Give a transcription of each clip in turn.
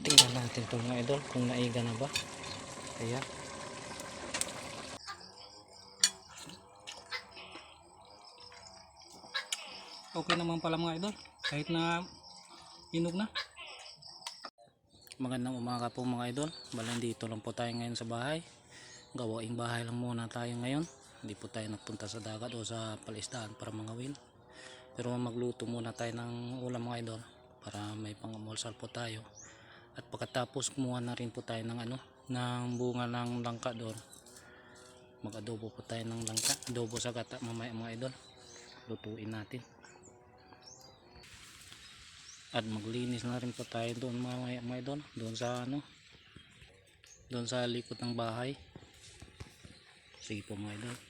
Tingnan natin to mga idol kung naiga na ba. Ayan. Okay naman pala mga idol. Kahit na inog na. Magandang umaga po mga idol. Bala dito lang po tayo ngayon sa bahay. Gawaing bahay lang muna tayo ngayon. Hindi po tayo nagpunta sa dagat o sa palisdaan para mangawin. Pero magluto muna tayo ng ulam mga idol para may pangamulsal po tayo. At pagkatapos kumuha na rin po tayo ng ano, ng bunga ng langka doon. Mag-adobo po tayo ng langka. Adobo sa gata mamaya mga idol. Lutuin natin. At maglinis na rin po tayo doon mamaya mga idol. Doon sa ano, doon sa likod ng bahay. Sige po mga idol.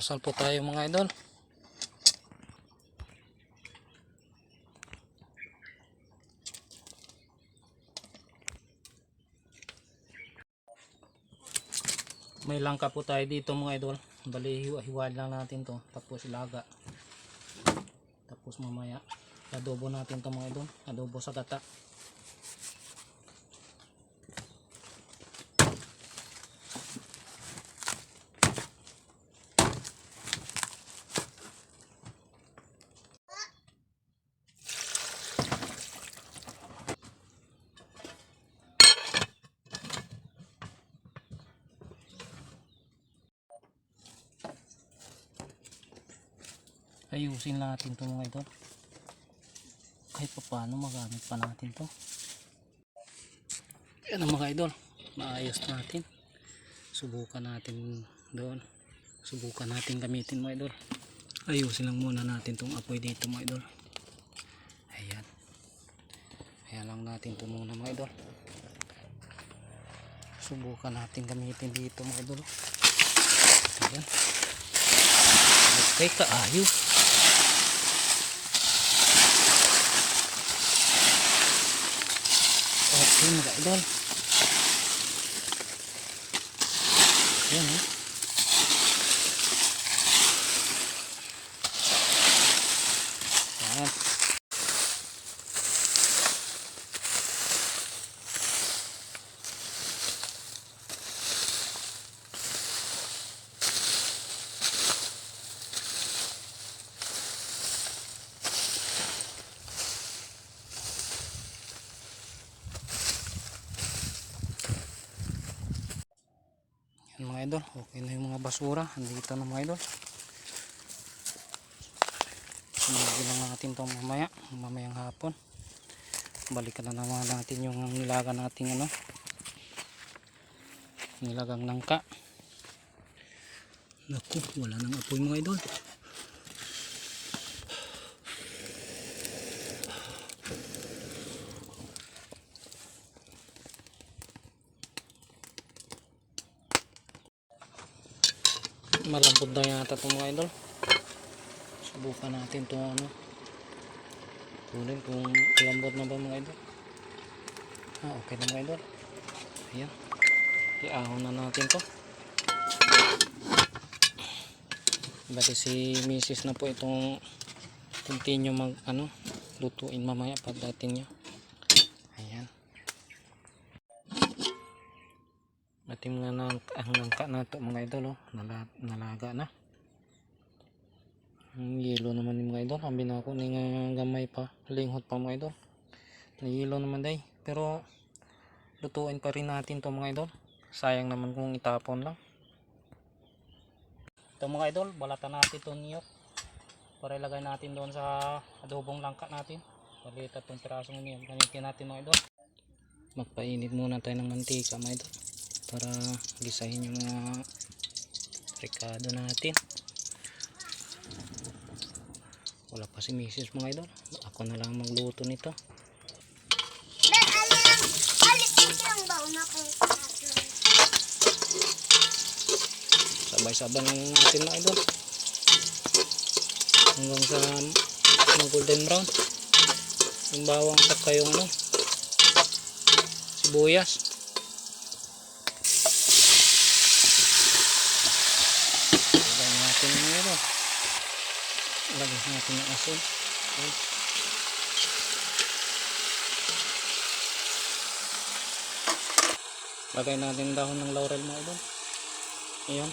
Amusal po tayo mga idol. May langka po tayo dito mga idol. Bali hiwa lang natin to. Tapos ilaga. Tapos mamaya adobo natin to mga idol. Adobo sa gata. Ayusin natin to mga idol. Kahit pa paano magamit pa natin to. Yan ang mga idol maayos natin. Subukan natin doon. Subukan natin gamitin mga idol. Ayusin lang muna natin tong apoy dito mga idol. Ayan. Ayan lang natin to muna mga idol. Subukan natin gamitin dito mga idol. Ayan. Okay kaayos Okay mga idol. Yan eh. Yan. Yan idol. Okay na yung mga basura. Andito na mga idol. Sinigil lang natin to mamaya. Mamayang hapon. Balikan na naman natin yung nilaga nating ano. Nilagang nangka. Naku, wala nang apoy mga idol. Malambot na yata itong mga idol subukan natin itong ano kunin kung malambot na ba mga idol ah okay na mga idol ayan iahon na natin to Bali si Mrs. na po itong continue mag ano lutuin mamaya pagdating niya. Ayan. Nga na ang langka na to mga idol oh. Nala, nalaga na. Ang yelo naman ni mga idol. Ambi na ako ni nga gamay pa. Linghot pa mga idol. Nahilo naman day. Pero lutuin pa rin natin to mga idol. Sayang naman kung itapon lang. Ito mga idol, balatan natin ito niyok. Para ilagay natin doon sa adobong langka natin. Bali tatlong pirasong umiyan. Gamitin natin mga idol. Magpainit muna tayo ng mantika mga idol. Para gisahin yung mga ricado natin. Wala pa si misis mga idol. Ako na lang magluto nito. Ben, alam, alit lang ba una kong kaso? sabay-sabay lang natin mga idol hanggang sa mag golden brown yung bawang saka yung ano sibuyas lagyan natin yung ano lagyan natin ng asin. Ayan. lagay natin dahon ng laurel mga idol. Ayan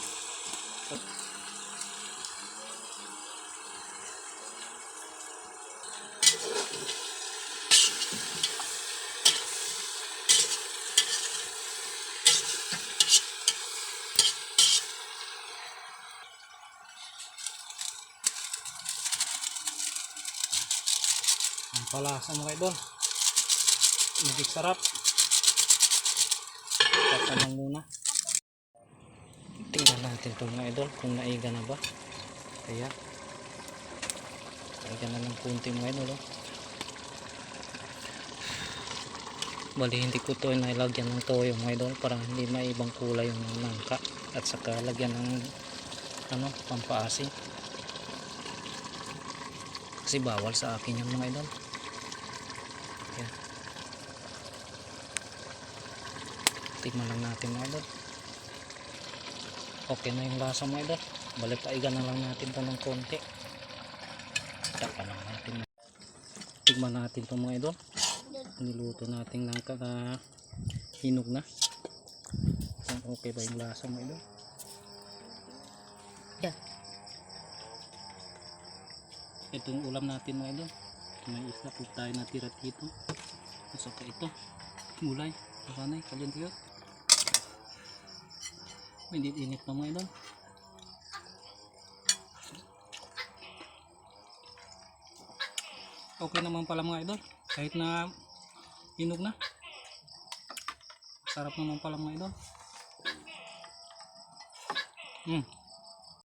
palasa mga idol magig sarap. Tata lang muna. Tingnan natin ito mga idol kung naiga na ba. Kaya naiga na ng kunti mga idol oh. bali hindi ko to nailagyan ng toyo mga idol para hindi maibang kulay yung nangka at saka lagyan ng ano pampaasin. Kasi bawal sa akin yung mga idol tignan lang natin mga idol. Okay na yung lasa mga idol. Balik paigan na lang natin to ng konti. Taka lang natin. Tignan natin to mga idol. Niluto natin ng kaka hinog na okay ba yung lasa mga idol? Yan ito yung ulam natin mga idol. May isla po tayo natira dito. At saka ito gulay. Kasanay kalyan tiyo hindi init pa mga okay naman pala mga idol. Kahit na hinog na. Sarap naman pala mga idol. Hmm